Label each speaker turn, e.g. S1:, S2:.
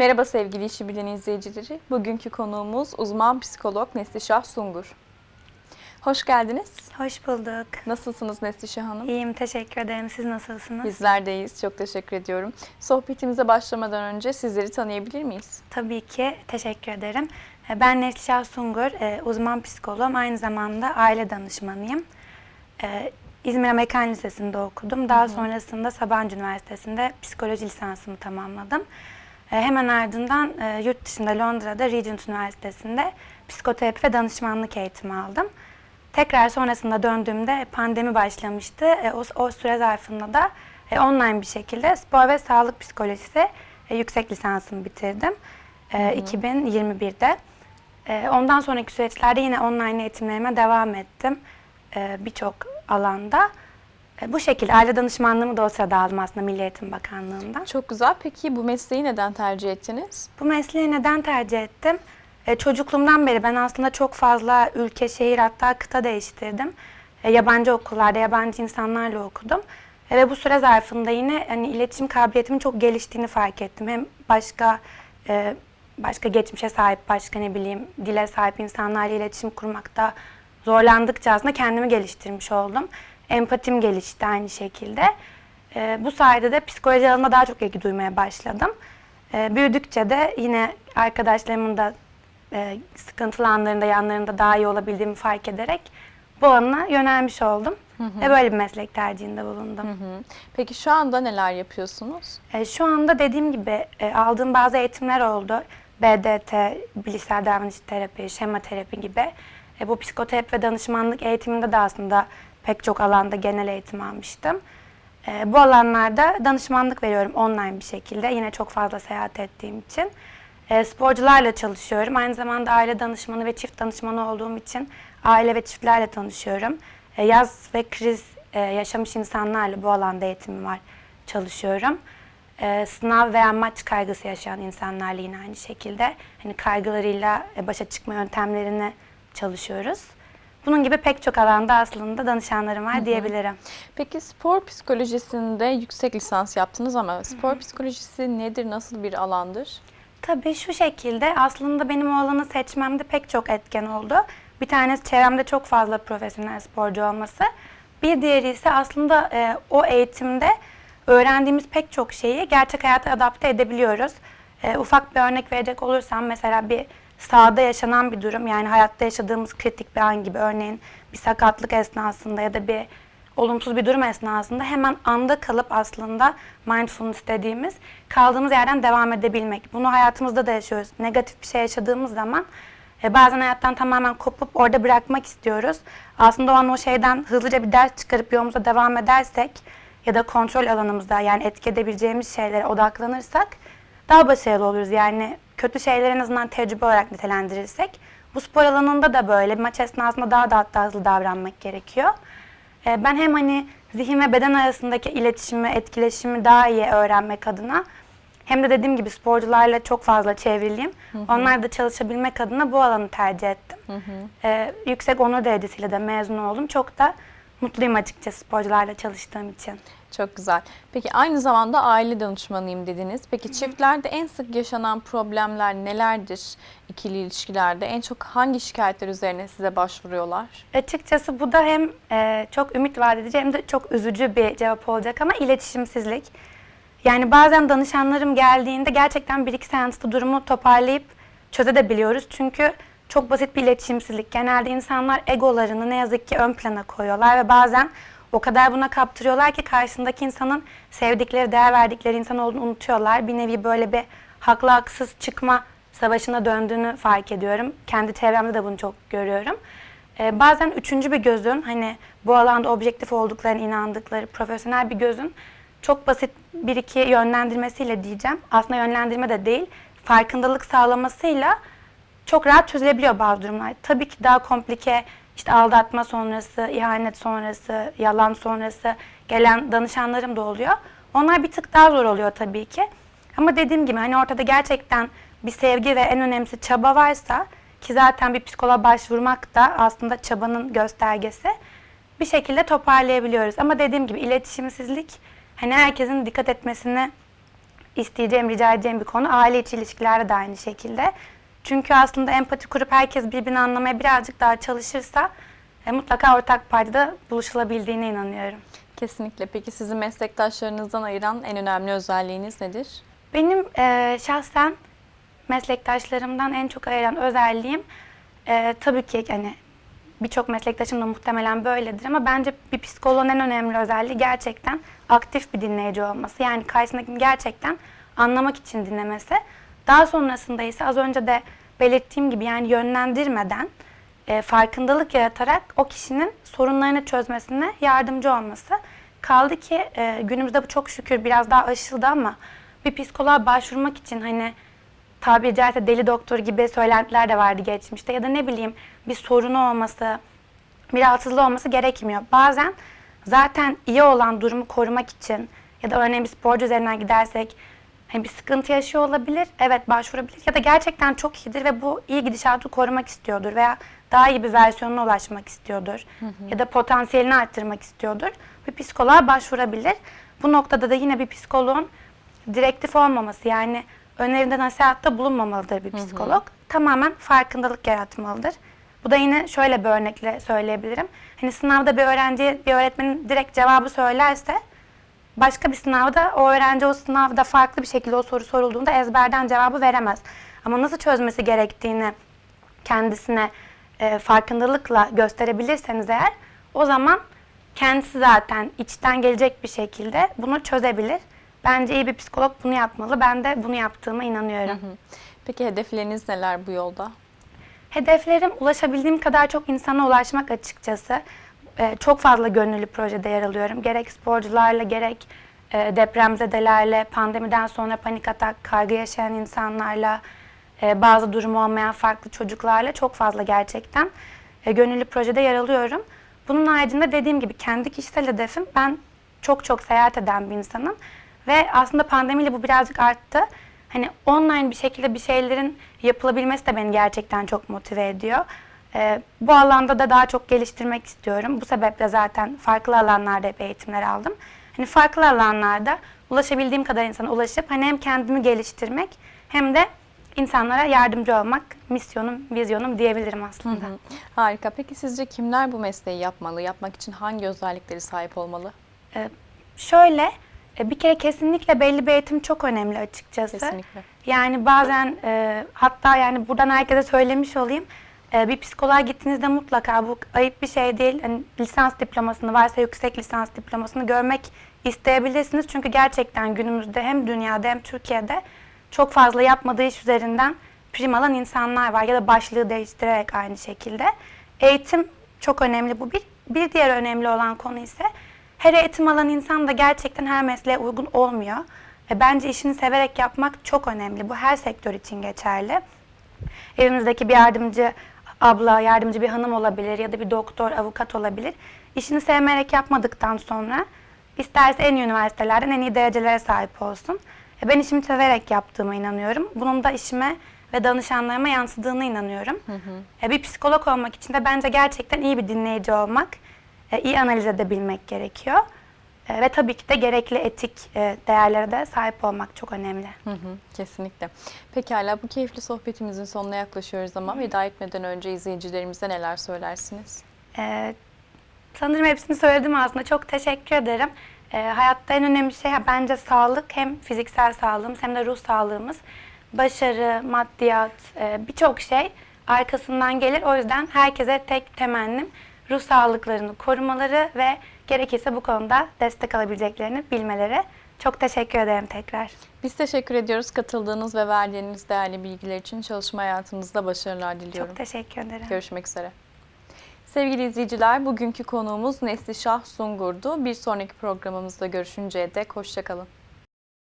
S1: Merhaba sevgili işi bilen izleyicileri. Bugünkü konuğumuz uzman psikolog Neslişah Sungur. Hoş geldiniz.
S2: Hoş bulduk.
S1: Nasılsınız Neslişah Hanım?
S2: İyiyim, teşekkür ederim. Siz nasılsınız?
S1: Bizler deyiz. Çok teşekkür ediyorum. Sohbetimize başlamadan önce sizleri tanıyabilir miyiz?
S2: Tabii ki, teşekkür ederim. E, Ben Neslişah Sungur, e, uzman psikoloğum. Aynı zamanda aile danışmanıyım. E, İzmir Amerikan Lisesi'nde okudum. Daha sonrasında Sabancı Üniversitesi'nde psikoloji lisansımı tamamladım. Hemen ardından e, yurt dışında Londra'da Regent Üniversitesi'nde psikoterapi ve danışmanlık eğitimi aldım. Tekrar sonrasında döndüğümde pandemi başlamıştı. E, o, o süre zarfında da e, online bir şekilde spor ve sağlık psikolojisi e, yüksek lisansımı bitirdim. E, 2021'de. E, ondan sonraki süreçlerde yine online eğitimlerime devam ettim. E, Birçok alanda. E, bu şekilde aile danışmanlığımı da o sırada aldım aslında Milli Eğitim Bakanlığı'ndan.
S1: Çok güzel. Peki bu mesleği neden tercih ettiniz?
S2: Bu mesleği neden tercih ettim? E, çocukluğumdan beri ben aslında çok fazla ülke, şehir hatta kıta değiştirdim. E, yabancı okullarda, yabancı insanlarla okudum. E, ve bu süre zarfında yine hani iletişim kabiliyetimin çok geliştiğini fark ettim. Hem başka e, başka geçmişe sahip, başka ne bileyim dile sahip insanlarla iletişim kurmakta zorlandıkça aslında kendimi geliştirmiş oldum. Empatim gelişti aynı şekilde. E, bu sayede de psikoloji alanına daha çok ilgi duymaya başladım. E, büyüdükçe de yine arkadaşlarımın da e, sıkıntılı anlarında, yanlarında daha iyi olabildiğimi fark ederek bu alana yönelmiş oldum. Ve böyle bir meslek tercihinde bulundum.
S1: Hı hı. Peki şu anda neler yapıyorsunuz?
S2: E, şu anda dediğim gibi e, aldığım bazı eğitimler oldu. BDT, bilişsel davranış terapi, şema terapi gibi. E, bu psikoterapi ve danışmanlık eğitiminde de aslında pek çok alanda genel eğitim almıştım. E, bu alanlarda danışmanlık veriyorum online bir şekilde. Yine çok fazla seyahat ettiğim için. E, sporcularla çalışıyorum. Aynı zamanda aile danışmanı ve çift danışmanı olduğum için aile ve çiftlerle tanışıyorum. E, yaz ve kriz e, yaşamış insanlarla bu alanda eğitimim var, çalışıyorum. E, sınav veya maç kaygısı yaşayan insanlarla yine aynı şekilde hani kaygılarıyla e, başa çıkma yöntemlerini çalışıyoruz. Bunun gibi pek çok alanda aslında danışanlarım var diyebilirim.
S1: Peki spor psikolojisinde yüksek lisans yaptınız ama spor psikolojisi nedir, nasıl bir alandır?
S2: Tabii şu şekilde aslında benim o alanı seçmemde pek çok etken oldu. Bir tanesi çevremde çok fazla profesyonel sporcu olması. Bir diğeri ise aslında e, o eğitimde öğrendiğimiz pek çok şeyi gerçek hayata adapte edebiliyoruz. E, ufak bir örnek verecek olursam mesela bir sahada yaşanan bir durum yani hayatta yaşadığımız kritik bir an gibi örneğin bir sakatlık esnasında ya da bir olumsuz bir durum esnasında hemen anda kalıp aslında mindfulness dediğimiz kaldığımız yerden devam edebilmek. Bunu hayatımızda da yaşıyoruz. Negatif bir şey yaşadığımız zaman e, bazen hayattan tamamen kopup orada bırakmak istiyoruz. Aslında o an o şeyden hızlıca bir ders çıkarıp yolumuza devam edersek ya da kontrol alanımızda yani etki edebileceğimiz şeylere odaklanırsak daha başarılı oluruz. Yani kötü şeyleri en azından tecrübe olarak nitelendirirsek. Bu spor alanında da böyle maç esnasında daha da hatta hızlı davranmak gerekiyor. Ee, Ben hem hani zihin ve beden arasındaki iletişimi, etkileşimi daha iyi öğrenmek adına hem de dediğim gibi sporcularla çok fazla çevriliyim. Onlar da çalışabilmek adına bu alanı tercih ettim. Ee, yüksek onur derecesiyle de mezun oldum. Çok da mutluyum açıkçası sporcularla çalıştığım için.
S1: Çok güzel. Peki aynı zamanda aile danışmanıyım dediniz. Peki çiftlerde en sık yaşanan problemler nelerdir ikili ilişkilerde? En çok hangi şikayetler üzerine size başvuruyorlar?
S2: Açıkçası bu da hem e, çok ümit vaat edici hem de çok üzücü bir cevap olacak ama iletişimsizlik. Yani bazen danışanlarım geldiğinde gerçekten bir iki seansta durumu toparlayıp çözebiliyoruz. Çünkü çok basit bir iletişimsizlik. Genelde insanlar egolarını ne yazık ki ön plana koyuyorlar ve bazen o kadar buna kaptırıyorlar ki karşısındaki insanın sevdikleri, değer verdikleri insan olduğunu unutuyorlar. Bir nevi böyle bir haklı haksız çıkma savaşına döndüğünü fark ediyorum. Kendi çevremde de bunu çok görüyorum. Ee, bazen üçüncü bir gözün hani bu alanda objektif olduklarına inandıkları profesyonel bir gözün çok basit bir iki yönlendirmesiyle diyeceğim. Aslında yönlendirme de değil, farkındalık sağlamasıyla çok rahat çözülebiliyor bazı durumlar. Tabii ki daha komplike işte aldatma sonrası, ihanet sonrası, yalan sonrası gelen danışanlarım da oluyor. Onlar bir tık daha zor oluyor tabii ki. Ama dediğim gibi hani ortada gerçekten bir sevgi ve en önemlisi çaba varsa ki zaten bir psikoloğa başvurmak da aslında çabanın göstergesi bir şekilde toparlayabiliyoruz. Ama dediğim gibi iletişimsizlik hani herkesin dikkat etmesini isteyeceğim, rica edeceğim bir konu. Aile içi ilişkilerde de aynı şekilde. Çünkü aslında empati kurup herkes birbirini anlamaya birazcık daha çalışırsa e, mutlaka ortak paydada buluşulabildiğine inanıyorum.
S1: Kesinlikle. Peki sizi meslektaşlarınızdan ayıran en önemli özelliğiniz nedir?
S2: Benim e, şahsen meslektaşlarımdan en çok ayıran özelliğim e, tabii ki hani birçok meslektaşım da muhtemelen böyledir ama bence bir psikoloğun en önemli özelliği gerçekten aktif bir dinleyici olması. Yani karşısındakini gerçekten anlamak için dinlemesi. Daha sonrasında ise az önce de belirttiğim gibi yani yönlendirmeden e, farkındalık yaratarak o kişinin sorunlarını çözmesine yardımcı olması. Kaldı ki e, günümüzde bu çok şükür biraz daha aşıldı ama bir psikoloğa başvurmak için hani tabiri caizse deli doktor gibi söylentiler de vardı geçmişte ya da ne bileyim bir sorunu olması, bir rahatsızlığı olması gerekmiyor. Bazen zaten iyi olan durumu korumak için ya da örneğin bir sporcu üzerinden gidersek hani bir sıkıntı yaşıyor olabilir. Evet başvurabilir ya da gerçekten çok iyidir ve bu iyi gidişatı korumak istiyordur veya daha iyi bir versiyonuna ulaşmak istiyordur ya da potansiyelini arttırmak istiyordur. Bir psikoloğa başvurabilir. Bu noktada da yine bir psikoloğun direktif olmaması yani öneride nasihatta bulunmamalıdır bir psikolog. Tamamen farkındalık yaratmalıdır. Bu da yine şöyle bir örnekle söyleyebilirim. Hani sınavda bir öğrenciye bir öğretmenin direkt cevabı söylerse başka bir sınavda o öğrenci o sınavda farklı bir şekilde o soru sorulduğunda ezberden cevabı veremez. Ama nasıl çözmesi gerektiğini kendisine e, farkındalıkla gösterebilirseniz eğer o zaman kendisi zaten içten gelecek bir şekilde bunu çözebilir. Bence iyi bir psikolog bunu yapmalı. Ben de bunu yaptığıma inanıyorum.
S1: Peki hedefleriniz neler bu yolda?
S2: Hedeflerim ulaşabildiğim kadar çok insana ulaşmak açıkçası. Ee, çok fazla gönüllü projede yer alıyorum. Gerek sporcularla gerek e, depremzedelerle, pandemiden sonra panik atak, kaygı yaşayan insanlarla, e, bazı durumu olmayan farklı çocuklarla çok fazla gerçekten e, gönüllü projede yer alıyorum. Bunun haricinde dediğim gibi kendi kişisel hedefim ben çok çok seyahat eden bir insanım. Ve aslında pandemiyle bu birazcık arttı. Hani online bir şekilde bir şeylerin yapılabilmesi de beni gerçekten çok motive ediyor. Ee, bu alanda da daha çok geliştirmek istiyorum. Bu sebeple zaten farklı alanlarda hep eğitimler aldım. Hani farklı alanlarda ulaşabildiğim kadar insana ulaşıp hani hem kendimi geliştirmek hem de insanlara yardımcı olmak misyonum, vizyonum diyebilirim aslında.
S1: Harika. Peki sizce kimler bu mesleği yapmalı? Yapmak için hangi özellikleri sahip olmalı?
S2: Ee, şöyle e, bir kere kesinlikle belli bir eğitim çok önemli açıkçası.
S1: Kesinlikle.
S2: Yani bazen e, hatta yani buradan herkese söylemiş olayım. E, bir psikoloğa gittiğinizde mutlaka bu ayıp bir şey değil. Hani lisans diplomasını varsa yüksek lisans diplomasını görmek isteyebilirsiniz. Çünkü gerçekten günümüzde hem dünyada hem Türkiye'de çok fazla yapmadığı iş üzerinden prim alan insanlar var ya da başlığı değiştirerek aynı şekilde. Eğitim çok önemli bu bir. Bir diğer önemli olan konu ise her eğitim alan insan da gerçekten her mesleğe uygun olmuyor. E, bence işini severek yapmak çok önemli. Bu her sektör için geçerli. Evimizdeki bir yardımcı abla, yardımcı bir hanım olabilir ya da bir doktor, avukat olabilir. İşini sevmeyerek yapmadıktan sonra isterse en iyi üniversitelerden en iyi derecelere sahip olsun. E, ben işimi severek yaptığıma inanıyorum. Bunun da işime ve danışanlarıma yansıdığına inanıyorum. E, bir psikolog olmak için de bence gerçekten iyi bir dinleyici olmak, e, iyi analiz edebilmek gerekiyor. E, ve tabii ki de gerekli etik e, değerlere de sahip olmak çok önemli.
S1: Hı hı, kesinlikle. Pekala bu keyifli sohbetimizin sonuna yaklaşıyoruz ama veda etmeden önce izleyicilerimize neler söylersiniz?
S2: E, sanırım hepsini söyledim aslında. Çok teşekkür ederim. E, hayatta en önemli şey bence sağlık. Hem fiziksel sağlığımız hem de ruh sağlığımız. Başarı, maddiyat, e, birçok şey arkasından gelir. O yüzden herkese tek temennim ruh sağlıklarını korumaları ve gerekirse bu konuda destek alabileceklerini bilmeleri. Çok teşekkür ederim tekrar.
S1: Biz teşekkür ediyoruz katıldığınız ve verdiğiniz değerli bilgiler için. Çalışma hayatınızda başarılar diliyorum.
S2: Çok teşekkür ederim.
S1: Görüşmek üzere. Sevgili izleyiciler, bugünkü konuğumuz Neslişah Sungur'du. Bir sonraki programımızda görüşünceye dek hoşçakalın.